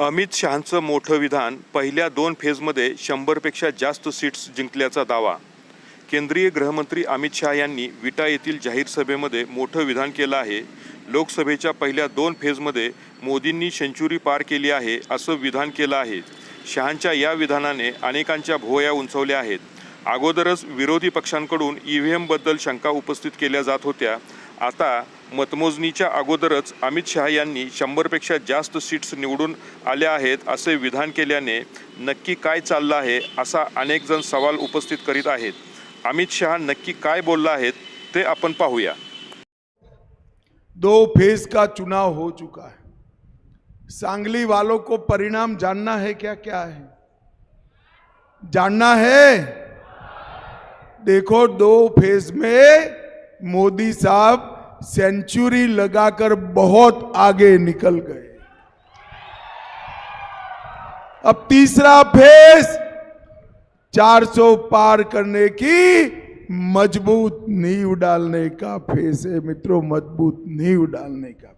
अमित शहांचं मोठं विधान पहिल्या दोन फेजमध्ये शंभरपेक्षा जास्त सीट्स जिंकल्याचा दावा. केंद्रीय गृहमंत्री अमित शहा यांनी विटा येथील जाहीर सभेमध्ये मोठं विधान केलं आहे. लोकसभेच्या पहिल्या दोन फेजमध्ये मोदींनी सेंचुरी पार केली आहे असं विधान केलं आहे. शहांच्या या विधानाने अनेकांच्या भोया उंचवल्या आहेत. अगोदरच विरोधी पक्षांकडून ई व्ही एमबद्दल शंका उपस्थित केल्या जात होत्या. आता मतमोजणीच्या अगोदरच अमित शहा यांनी शंभरपेक्षा जास्त सीट्स निवडून आल्या आहेत असे विधान केल्याने नक्की काय चाललं आहे असा अनेक जण सवाल उपस्थित करीत आहेत. अमित शहा नक्की काय बोलला आहेत ते आपण पाहूया. दो फेज का चुनाव हो चुका है. सांगली वालों को परिणाम जानना है क्या क्या है? जानना है? देखो दो फेज में मोदी साहब सेंचुरी लगाकर बहुत आगे निकल गए। अब तीसरा फ़ेज़ 400 पार करने की मज़बूत नींव डालने का फेस है मित्रों, मज़बूत नींव डालने का